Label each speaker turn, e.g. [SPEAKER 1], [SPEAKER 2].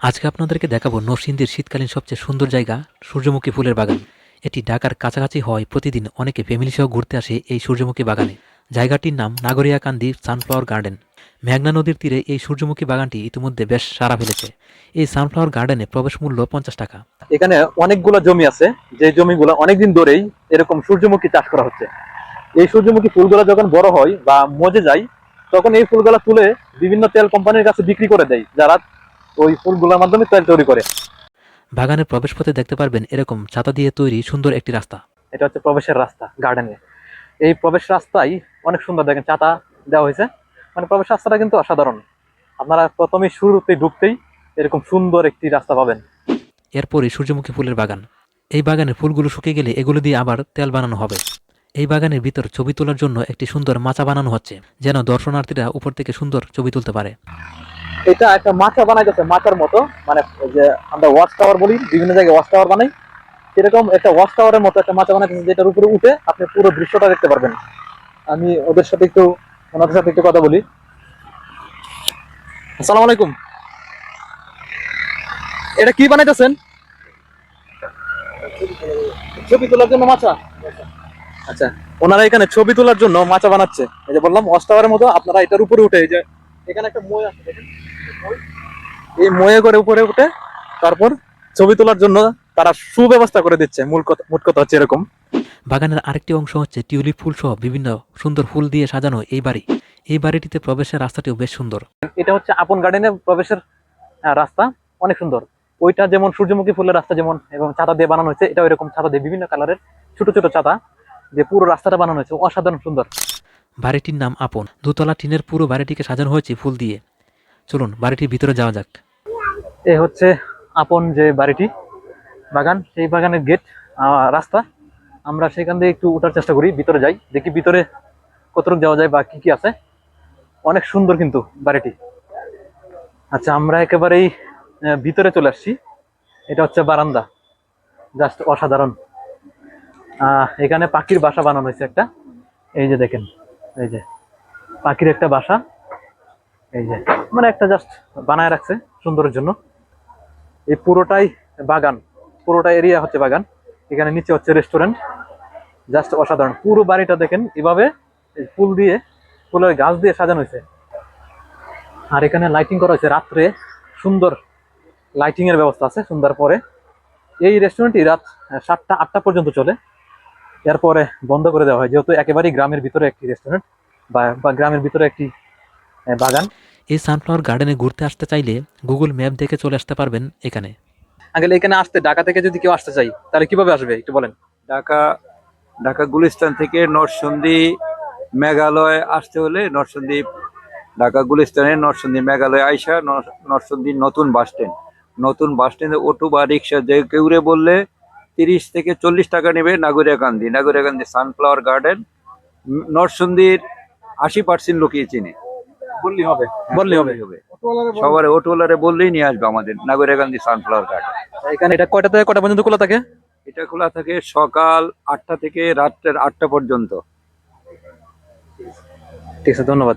[SPEAKER 1] আজকে আপনাদেরকে দেখাবো নরসিংদীর শীতকালীন সবচেয়ে সুন্দর জায়গা, সূর্যমুখী ফুলের বাগান। এটি ঢাকার কাছাকাছি হয় প্রতিদিন অনেকে ফ্যামিলি সহ ঘুরতে আসে এই সূর্যমুখী বাগানে। জায়গাটির নাম নাগরিয়াকান্দি সানফ্লাওয়ার গার্ডেন। মেঘনা নদীর তীরে এই সূর্যমুখী বাগানটি ইতিমধ্যে বেশ সারা ফেলেছে। এই সানফ্লাওয়ার গার্ডেনে প্রবেশ মূল্য পঞ্চাশ টাকা।
[SPEAKER 2] এখানে অনেকগুলো জমি আছে, যে জমিগুলো অনেকদিন ধরেই এরকম সূর্যমুখী চাষ করা হচ্ছে। এই সূর্যমুখী ফুলগুলো যখন বড় হয় বা মজে যায়, তখন এই ফুলগুলো তুলে বিভিন্ন তেল কোম্পানির কাছে বিক্রি করে দেয়, যারা ওই ফুলগুলোর মাধ্যমে তেল তৈরি করে।
[SPEAKER 1] বাগানের প্রবেশপথে দেখতে পারবেন এরকম ছাতা দিয়ে তৈরি সুন্দর একটি রাস্তা।
[SPEAKER 2] এটা হচ্ছে প্রবেশের রাস্তা গার্ডেনে এই প্রবেশ রাস্তায় অনেক সুন্দর দেখেন ছাতা দেওয়া হয়েছে। মানে প্রবেশ রাস্তাটা কিন্তু অসাধারণ। আপনারা প্রথমে শুরুতে ঢুকতেই এরকম সুন্দর একটি রাস্তা পাবেন।
[SPEAKER 1] এরপরই সূর্যমুখী ফুলের বাগান। এই বাগানের ফুলগুলো শুকিয়ে গেলে এগুলো দিয়ে আবার তেল বানানো হবে। এই বাগানের ভিতর ছবি তোলার জন্য একটি সুন্দর মাচা বানানো হচ্ছে যেন দর্শনার্থীরা উপর থেকে সুন্দর ছবি তুলতে পারে।
[SPEAKER 2] এটা একটা মাচা বানাইতেছে, মাচার মতো। মানে যে আমরা ওয়াচ টাওয়ার বলি, বিভিন্ন জায়গায় ওয়াচ টাওয়ার বানাই। সেরকম একটা ওয়াচ টাওয়ারের মতো একটা মাচা বানাইতেছে, যেটার উপরে উঠে আপনি পুরো দৃশ্যটা দেখতে পারবেন। আমি ওদের সাথে একটু, ওনাদের সাথে একটু কথা বলি। আসসালামু আলাইকুম। এটা কি বানাইতেছেন? ছবি তোলার জন্য মাচা? আচ্ছা ওনারা এখানে ছবি তোলার জন্য মাচা বানাচ্ছে। এই যে বললাম ওয়াচ টাওয়ারের মতো, আপনারা এটার উপরে উঠে, এই যে এখানে একটা মই আছে, দেখেন। এই ময়ে করে উপরে উঠে তারপর ছবি তোলার জন্য তারা সুব্যবস্থা করে দিচ্ছে। মূল কথা মোট কথা হচ্ছে এরকম।
[SPEAKER 1] বাগানের আরেকটি অংশ হচ্ছে টিউলিপ ফুল সহ বিভিন্ন সুন্দর ফুল দিয়ে সাজানো এই বাড়ি। এই বাড়িটিতে প্রবেশের রাস্তাটিও বেশ সুন্দর।
[SPEAKER 2] এটা হচ্ছে আপন গার্ডেনের প্রবেশের রাস্তা। অনেক সুন্দর। ওইটা যেমন সূর্যমুখী ফুলের রাস্তা যেমন এবং ছাতা দিয়ে বানানো হয়েছে এটা এরকম ছাতা দিয়ে বিভিন্ন কালারের ছোট ছোট ছাতা যে পুরো রাস্তাটা বানানো হয়েছে। অসাধারণ সুন্দর।
[SPEAKER 1] বাড়িটির নাম আপন। দুতলা টিনের পুরো বাড়িটিকে সাজানো হয়েছে ফুল দিয়ে। চলুন বাড়িটির ভিতরে যাওয়া যাক।
[SPEAKER 2] এ হচ্ছে আপন যে বাড়িটি, বাগান, সেই বাগানের গেট রাস্তা। আমরা সেখান দিয়ে একটু উঠার চেষ্টা করি, ভিতরে যাই, দেখি ভিতরে কতটুকু যাওয়া যায় বা কী কী আছে। অনেক সুন্দর কিন্তু বাড়িটি। আচ্ছা আমরা একেবারেই ভিতরে চলে আসছি। এটা হচ্ছে বারান্দা, জাস্ট অসাধারণ। এখানে পাখির বাসা বানানো হয়েছে একটা। এই যে দেখেন, এই যে, পাখির একটা বাসা। এই যে মানে একটা জাস্ট বানায় রাখছে সুন্দরের জন্য। এই পুরোটাই বাগান পুরোটা এরিয়া হচ্ছে বাগান। এখানে নিচে হচ্ছে রেস্টুরেন্ট জাস্ট অসাধারণ। পুরো বাড়িটা দেখেন, এভাবে ফুল দিয়ে, ফুলের গাছ দিয়ে সাজানো হয়েছে। আর এখানে লাইটিং করা হয়েছে রাত্রে। সুন্দর লাইটিং এর ব্যবস্থা আছে সুন্দর পরে। এই রেস্টুরেন্টটি রাত সাতটা, আটটা পর্যন্ত চলে। এরপরে বন্ধ করে দেওয়া হয়। যেহেতু একেবারেই গ্রামের ভিতরে একটি রেস্টুরেন্ট বা গ্রামের ভিতরে একটি বাগান?
[SPEAKER 1] এই সানফ্লাওয়ার গার্ডেনে ঘুরতে আসতে চাইলে গুগল ম্যাপ দেখে চলে আসতে পারবেন এখানে।
[SPEAKER 2] আঙ্কেল এখানে আসতে ঢাকা থেকে যদি কেউ আসতে চাই তাহলে কীভাবে আসবে একটু বলেন?
[SPEAKER 3] ঢাকা ঢাকা গুলিস্তান থেকে নরসন্দী মেঘালয় আসতে হলে নরসন্দী ঢাকা গুলিস্তানে নরসন্দী মেঘালয় আইসা নর- নরসন্দী নতুন বাস স্ট্যান্ড। নতুন বাস স্ট্যান্ডে অটো বা রিক্সা যে কেউরে বললে তিরিশ থেকে চল্লিশ টাকা নেবে Nagariyakandi Nagariyakandi sunflower garden um, নরসন্দীর আশি পার্সেন্ট লোকই চিনে।
[SPEAKER 2] বললি হবে। বললি হবে।
[SPEAKER 3] সবার বললেই নিয়ে আসবে আমাদের সানফ্লাওয়ার গার্ডেন
[SPEAKER 2] এখানে এটা কয়টা থেকে কটা পর্যন্ত খোলা থাকে?
[SPEAKER 3] এটা খোলা থাকে সকাল আটটা থেকে রাত্রের আটটা পর্যন্ত।
[SPEAKER 2] ঠিক আছে ধন্যবাদ।